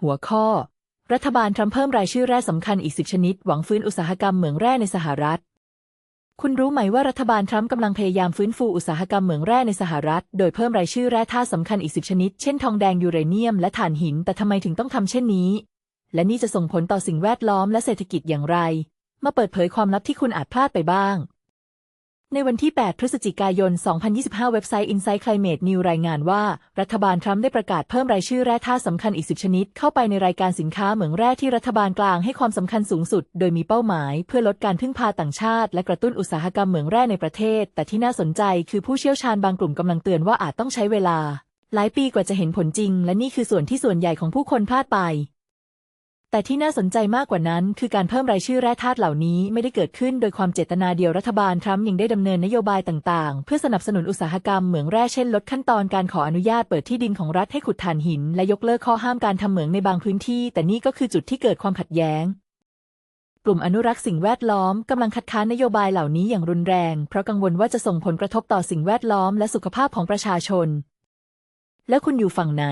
หัวข้อ รัฐบาลทรัมป์เพิ่มรายชื่อแร่สำคัญอีกสิบชนิด หวังฟื้นอุตสาหกรรมเหมืองแร่ในสหรัฐ คุณรู้ไหมว่ารัฐบาลทรัมป์กำลังพยายามฟื้นฟูอุตสาหกรรมเหมืองแร่ในสหรัฐ โดยเพิ่มรายชื่อแร่ธาตุสำคัญอีกสิบชนิด เช่นทองแดงยูเรเนียมและถ่านหิน แต่ทำไมถึงต้องทำเช่นนี้ และนี่จะส่งผลต่อสิ่งแวดล้อมและเศรษฐกิจอย่างไร มาเปิดเผยความลับที่คุณอาจพลาดไปบ้าง ในวันที่ 8 พฤศจิกายน 2025 เว็บไซต์ Insight Climate News รายงานว่า รัฐบาลทรัมป์ได้ประกาศเพิ่มรายชื่อแร่ธาตุสำคัญอีก 10 ชนิด เข้าไปในรายการสินค้าเหมืองแร่ที่รัฐบาลกลางให้ความสำคัญสูงสุด โดยมีเป้าหมาย เพื่อลดการพึ่งพาต่างชาติ และกระตุ้นอุตสาหกรรมเหมืองแร่ในประเทศ แต่ที่น่าสนใจคือผู้เชี่ยวชาญบางกลุ่มกำลังเตือนว่าอาจต้องใช้เวลา หลายปีกว่าจะเห็นผลจริง และนี่คือส่วนที่ส่วนใหญ่ของผู้คนพลาดไป แต่ที่น่าสนใจมากกว่านั้น คือการเพิ่มรายชื่อแร่ธาตุเหล่านี้ไม่ได้เกิดขึ้นโดยความเจตนาเดียวรัฐบาลทรัมป์ยังได้ดำเนินนโยบายต่างๆ เพื่อสนับสนุนอุตสาหกรรมเหมืองแร่เช่นลดขั้นตอนการขออนุญาตเปิดที่ดินของรัฐให้ขุดถ่านหิน และยกเลิกข้อห้ามการทำเหมืองในบางพื้นที่ แต่นี่ก็คือจุดที่เกิดความขัดแย้ง กลุ่มอนุรักษ์สิ่งแวดล้อมกำลังคัดค้านนโยบายเหล่านี้อย่างรุนแรง เพราะกังวลว่าจะส่งผลกระทบต่อสิ่งแวดล้อมและสุขภาพของประชาชน แล้วคุณอยู่ฝั่งไหน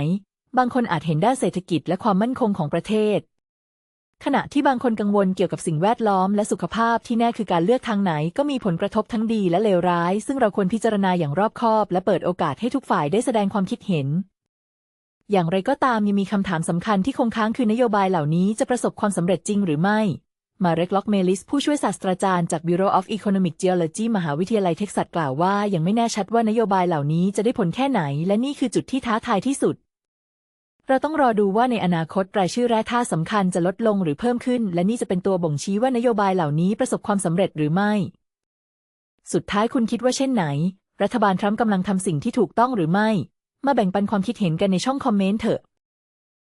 บางคนอาจเห็นด้านเศรษฐกิจและความมั่นคงของประเทศ ขณะที่บางคนกังวลเกี่ยวกับสิ่งแวดล้อมและสุขภาพที่แน่คือการเลือกทางไหนก็มีผลกระทบทั้งดีและเลวร้าย ซึ่งเราควรพิจารณาอย่างรอบคอบ และเปิดโอกาสให้ทุกฝ่ายได้แสดงความคิดเห็น อย่างไรก็ตามยังมีคำถามสำคัญที่คงค้างคือนโยบายเหล่านี้จะประสบความสำเร็จจริงหรือไม่มาเร็กล็อกเมลิส ผู้ช่วยศาสตราจารย์จาก Bureau of Economic Geology มหาวิทยาลัยเท็กซัสกล่าวว่า ยังไม่แน่ชัดว่านโยบายเหล่านี้จะได้ผลแค่ไหน และนี่คือจุดที่ท้าทายที่สุด เราต้องรอดูว่าในอนาคตรายชื่อแร่ธาตุสำคัญจะลดลงหรือเพิ่มขึ้น และนี่จะเป็นตัวบ่งชี้ว่านโยบายเหล่านี้ประสบความสำเร็จหรือไม่ สุดท้ายคุณคิดว่าเช่นไหน รัฐบาลทรัมป์กำลังทำสิ่งที่ถูกต้องหรือไม่ มาแบ่งปันความคิดเห็นกันในช่องคอมเมนต์เถอะ